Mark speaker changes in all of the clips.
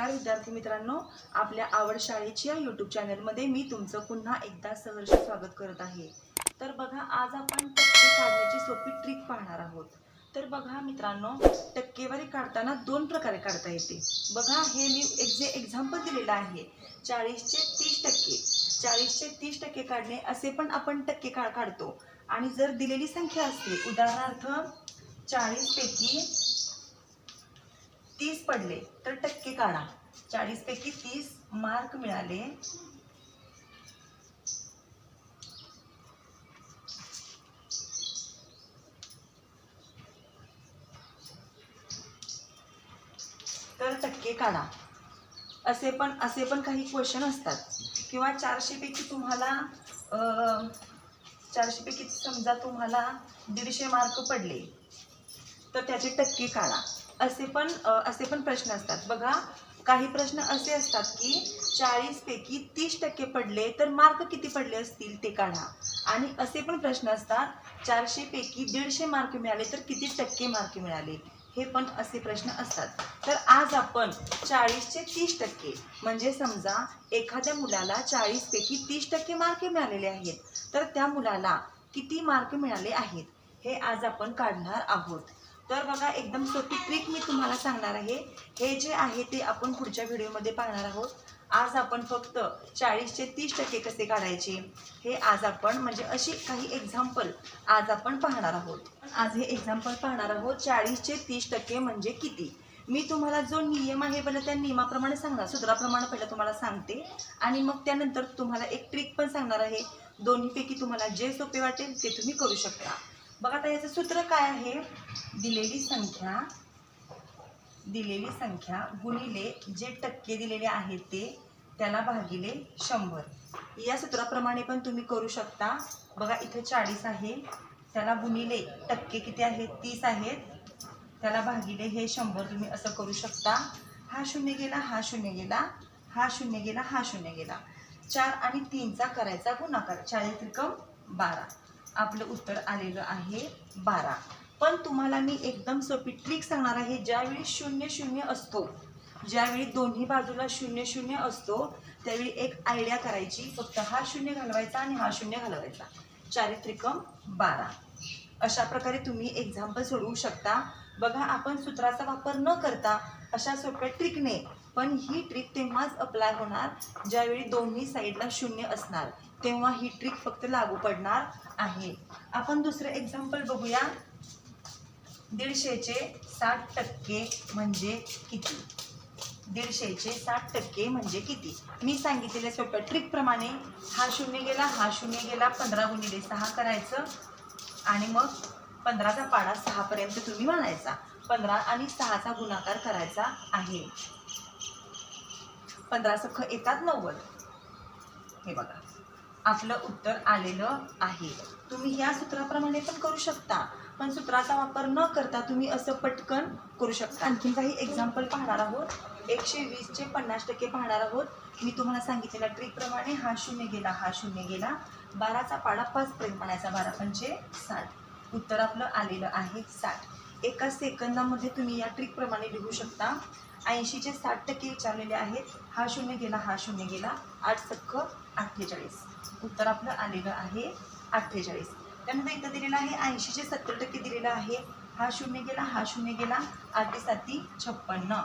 Speaker 1: नमस्कार विद्यार्थी मित्रांनो आपल्या आवड शाळेची या यूट्यूब चॅनलमध्ये मी तुमचं पुन्हा एकदा सहर्ष स्वागत करत आहे. तर बघा आज आपण टक्के काढण्याची सोपी ट्रिक पाहणार आहोत. तर बघा मित्रांनो टक्केवारी काढताना दोन प्रकारे काढता येते. बघा हे मी एक जे एक्झाम्पल दिलेलं आहे चाळीसचे तीस टक्के. चाळीसचे तीस टक्के काढणे असे पण आपण टक्के का काढतो. आणि जर दिलेली संख्या असते उदाहरणार्थ चाळीसपैकी तीस पडले तर टक्के काढा. चाळीस पैकी तीस मार्क मिळाले. तर टक्के काढा. असे पण असे पण काही क्वेश्चन असतात. किंवा चारशे पैकी तुम्हाला चारशेपैकी चारशे पैकी समजा तुम्हाला दीडशे मार्क पडले तर त्याचे टक्के काढा. असे पण असे पण प्रश्न असतात. बघा काही प्रश्न असे असतात की चाळीसपैकी तीस टक्के पडले तर मार्क किती पडले असतील ते काढा. आणि असे पण प्रश्न असतात चारशेपैकी दीडशे मार्क मिळाले तर किती टक्के मार्क मिळाले? हे पण असे प्रश्न असतात. तर आज आपण चाळीसचे तीस टक्के म्हणजे समजा एखाद्या मुलाला चाळीसपैकी तीस टक्के मार्क मिळालेले आहेत तर त्या मुलाला किती मार्क मिळाले आहेत? हे आज आपण काढणार आहोत. तर बघा एकदम सोपी ट्रिक मी तुम्हाला सांगणार आहे. हे जे आहे ते आपण पुढच्या व्हिडिओमध्ये पाहणार आहोत. आज आपण फक्त चाळीसचे तीस टक्के कसे काढायचे हे आज आपण म्हणजे अशी काही एक्झाम्पल आज आपण पाहणार आहोत. आज हे एक्झाम्पल पाहणार आहोत चाळीसचे तीस टक्के म्हणजे किती? मी तुम्हाला जो नियम आहे पहिला त्या नियमाप्रमाणे सांगणार सूत्राप्रमाणे पहिलं तुम्हाला सांगते. आणि मग त्यानंतर तुम्हाला एक ट्रिक पण सांगणार आहे. दोन्हीपैकी तुम्हाला जे सोपे वाटेल ते तुम्ही करू शकता. बघा आता याचं सूत्र काय आहे? दिलेली संख्या दिलेली संख्या गुणिले जे टक्के दिलेले आहेत ते त्याला भागिले शंभर. या सूत्राप्रमाणे पण तुम्ही करू शकता. बघा इथे चाळीस आहे त्याला गुणिले टक्के किती आहेत तीस आहेत त्याला भागिले हे शंभर तुम्ही असं करू शकता. हा शून्य गेला हा शून्य गेला हा शून्य गेला हा शून्य गेला. चार आणि तीनचा करायचा गुणाकार चाळीस त्रिकम बारा. आपलं उत्तर आलेलं आहे बारा. पण तुम्हाला मी एकदम सोपी ट्रिक सांगणार आहे ज्यावेळी शून्य शून्य असतो ज्यावेळी दोन्ही बाजूला शून्य शून्य असतो त्यावेळी एक आयडिया करायची. फक्त हा शून्य घालवायचा आणि हा शून्य घालवायचा. चारित्रिकम बारा. अशा प्रकारे तुम्ही एक्झाम्पल सोडवू शकता. बघा आपण सूत्राचा वापर न करता अशा सोप्या ट्रिकने पण ही ट्रिक तेव्हाच अप्लाय होणार ज्यावेळी दोन्ही साईडला शून्य असणार. तेव्हा ही ट्रिक फक्त लागू पडणार आहे. आपण दुसरं एक्झाम्पल बघूया. दीडशेचे साठ टक्के म्हणजे किती? दीडशेचे साठ टक्के म्हणजे किती? मी सांगितलेल्या सोप्या ट्रिकप्रमाणे हा शून्य गेला हा शून्य गेला पंधरा गुणिले सहा करायचं. आणि मग पंधराचा पाडा सहापर्यंत तुम्ही म्हणायचा. पंधरा आणि सहाचा गुणाकार करायचा आहे. पंधरा सख येतात नव्वद हे बघा. आपलं उत्तर आलेलं आहे. तुम्ही या सूत्राप्रमाणे पण करू शकता. पण सूत्राचा वापर न करता तुम्ही असं पटकन करू शकता. आणखीन काही एक्झाम्पल पाहणार आहोत. एकशे वीसचे पन्नास टक्के पाहणार आहोत. मी तुम्हाला सांगितलेल्या ट्रिकप्रमाणे हा शून्य गेला हा शून्य गेला. बाराचा पाडा पाचपर्यंत म्हणायचा बारा पंचे साठ. उत्तर आपलं आलेलं आहे साठ. एका सेकंदामध्ये तुम्ही या ट्रिकप्रमाणे लिहू शकता. ऐंशीचे साठ टक्के विचारलेले आहेत. हा शून्य गेला हा शून्य गेला. आठ सख्ख अठ्ठेचाळीस. उत्तर आपलं आलेलं आहे अठ्ठेचाळीस. त्यानंतर इथं दिलेलं आहे ऐंशीचे सत्तर टक्के दिलेलं आहे. हा शून्य गेला हा शून्य गेला. आठी साती छप्पन्न.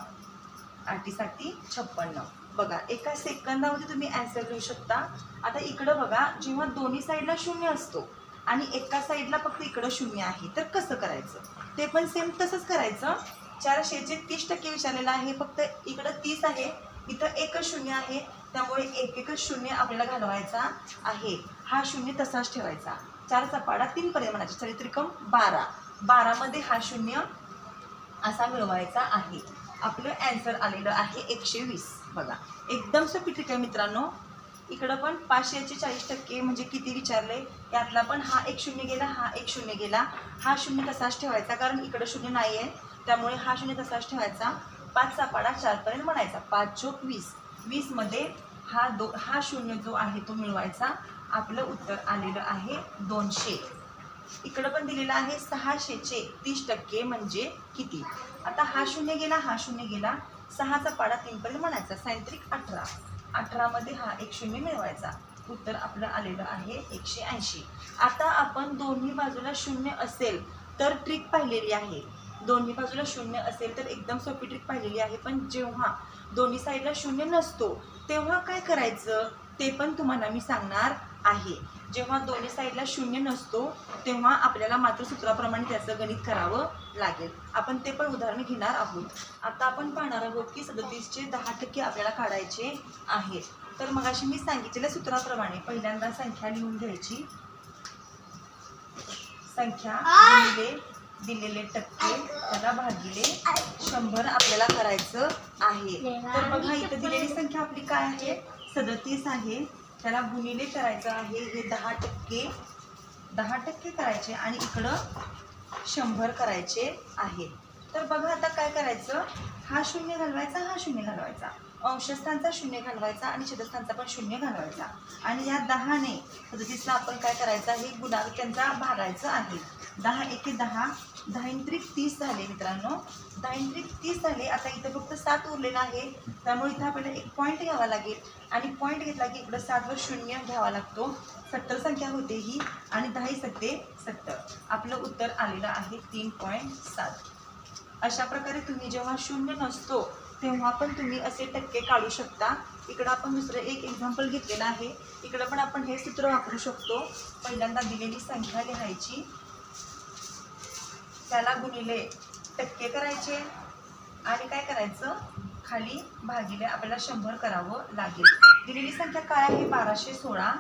Speaker 1: आठी साती छप्पन्न. बघा एका सेकंदामध्ये तुम्ही ॲन्सर लिहू शकता. आता इकडं बघा जेव्हा दोन्ही साईडला शून्य असतो आणि एका साईडला फक्त इकडं शून्य आहे तर कसं करायचं? ते पण सेम तसंच करायचं. चारशेचे तीस टक्के विचारलेलं आहे. फक्त इकडं तीस आहे. इथं एकच शून्य आहे. त्यामुळे एक एकच शून्य आपल्याला घालवायचा आहे. हा शून्य तसाच ठेवायचा. चारचा पाडा तीन म्हणायचा चरित्रिकम बारा. बारामध्ये हा शून्य असा मिळवायचा आहे. आपलं ॲन्सर आलेलं आहे एकशे वीस. बघा. एकदम सोपी ट्रिक आहे मित्रांनो. इकडं पण पाचशेचे चाळीस टक्के म्हणजे किती विचारले? यातला पण हा एक शून्य गेला हा एक शून्य गेला. हा शून्य तसाच ठेवायचा कारण इकडं शून्य नाही आहे त्यामुळे हा शून्य तसाच ठेवायचा. पाचचा पाडा चारपर्यंत म्हणायचा. पाच चोक वीस. वीसमध्ये हा दो हा शून्य जो आहे तो मिळवायचा. आपलं उत्तर आलेलं आहे दोनशे. इकडं पण दिलेलं आहे सहाशेचे तीस टक्के म्हणजे किती? आता हा शून्य गेला हा शून्य गेला. सहाचा पाडा तीनपर्यंत म्हणायचा. सायंत्रिक अठरा. अठरामध्ये हा एक शून्य मिळवायचा. उत्तर आपलं आलेलं आहे एकशे ऐंशी. आता आपण दोन्ही बाजूला शून्य असेल तर ट्रिक पाहिलेली आहे. दोन्ही बाजूला शून्य असेल तर एकदम सोपी ट्रिक पाहिलेली आहे. पण जेव्हा दोन्ही साईडला शून्य नसतो तेव्हा काय करायचं? ते पण तुम्हाला मी सांगणार आहे. जेव्हा दोन्ही साईडला शून्य नसतो तेव्हा आपल्याला मात्र सूत्राप्रमाणे त्याचं गणित करावं लागेल. आपण ते पण उदाहरण घेणार आहोत. आता आपण पाहणार आहोत की सदतीसचे दहा टक्के आपल्याला काढायचे आहे तर मगाशी मी सांगितलेल्या सूत्राप्रमाणे पहिल्यांदा संख्या लिहून घ्यायची. संख्या दिलेले टक्के त्याला भागिले शंभर आपल्याला करायचं आहे. तर बघा इथं दिलेली संख्या आपली काय आहे? सदतीस आहे. त्याला गुणिले करायचं आहे हे दहा टक्के. दहा टक्के करायचे आणि इकडं शंभर करायचे आहे. तर बघा आता काय करायचं? हा शून्य घालवायचा हा शून्य घालवायचा. अंशस्थानचा शून्य घालवायचा आणि छेदस्थानचा पण शून्य घालवायचा. आणि या दहाने सदतीसला आपण काय करायचं आहे? गुणा त्यांचा भागायचं आहे. दहा एके दहा. दहात्रिक तीस झाले मित्रांनो. दहात्रिक तीस झाले. आता इथं फक्त सात उरलेला आहे. त्यामुळे इथं आपल्याला एक पॉईंट घ्यावा लागेल. आणि पॉईंट घेतला की इकडं सातवर शून्य घ्यावा लागतो. सत्तर संख्या होते ही. आणि दहाही सत्ते सत्तर. आपलं उत्तर आलेलं आहे तीन पॉईंट सात. अशा प्रकारे तुम्ही जेव्हा शून्य नसतो तेव्हा पण तुम्ही असे टक्के काढू शकता. इकडं आपण दुसरं एक एक्झाम्पल घेतलेलं आहे. इकडं पण आपण हे सूत्र वापरू शकतो. पहिल्यांदा दिलेली संख्या लिहायची. त्याला गुणिले टक्के करायचे. आणि काय करायचं? खाली भागिले आपल्याला शंभर करावं लागेल. दिलेली संख्या काय आहे? बाराशे सोळा.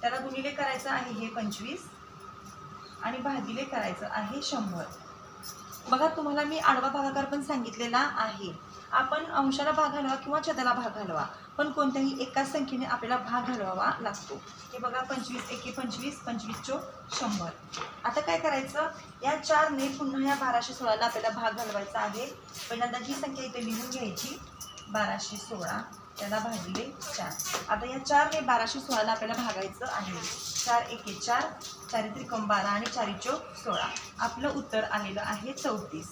Speaker 1: त्याला गुणिले करायचं आहे हे पंचवीस. आणि भागिले करायचं आहे शंभर. बघा तुम्हाला मी आडवा भागाकार पण सांगितलेला आहे. आपण अंशाला भाग घालवा किंवा छताला भाग घालवा पण कोणत्याही एकाच संख्येने आपल्याला भाग घालवावा लागतो. हे बघा पंचवीस एके पंचवीस पंचवीस चो शंभर. आता काय करायचं? या चारने पुन्हा या बाराशे सोळाला आपल्याला भाग घालवायचा आहे. पहिल्यांदा ही संख्या इथे लिहून घ्यायची बाराशे सोळा. त्याला भागिले चार. आता या चारने बाराशे सोळाला आपल्याला भागायचं आहे. चार एके चार चारित्रिकम बारा आणि चारी चौक सोळा. आपलं उत्तर आलेलं आहे चौतीस.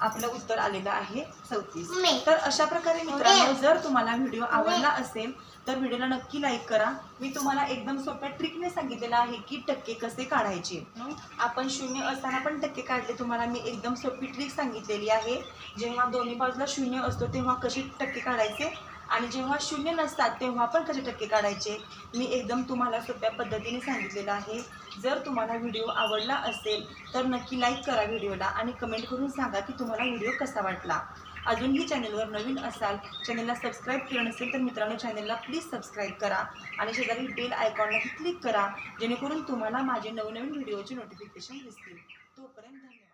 Speaker 1: आपलं उत्तर आलेलं आहे चौतीस. तर अशा प्रकारे मित्रांनो जर तुम्हाला व्हिडिओ आवडला असेल तर व्हिडिओला नक्की लाईक करा. मी तुम्हाला एकदम सोप्या ट्रिकने सांगितलेलं आहे की टक्के कसे काढायचे? आपण शून्य असताना पण टक्के काढले तुम्हाला मी एकदम सोपी ट्रिक सांगितलेली आहे. जेव्हा दोन्ही बाजूला शून्य असतो तेव्हा कसे टक्के काढायचे? आणि जेव्हा शून्य नसतात तेव्हा पण कसे टक्के काढायचे? मी एकदम तुम्हाला सोप्या पद्धतीने सांगितलेलं आहे. जर तुम्हाला व्हिडिओ आवडला असेल तर नक्की लाईक करा व्हिडिओला आणि कमेंट करून सांगा की तुम्हाला व्हिडिओ कसा वाटला. अजूनही चॅनलवर नवीन असाल चॅनलला सबस्क्राईब केलं नसेल तर मित्रांनो चॅनलला प्लीज सबस्क्राईब करा आणि शेजारी बेल आयकॉनलाही क्लिक करा जेणेकरून तुम्हाला माझे नवनवीन व्हिडिओचे नोटिफिकेशन दिसतील. तोपर्यंत धन्यवाद.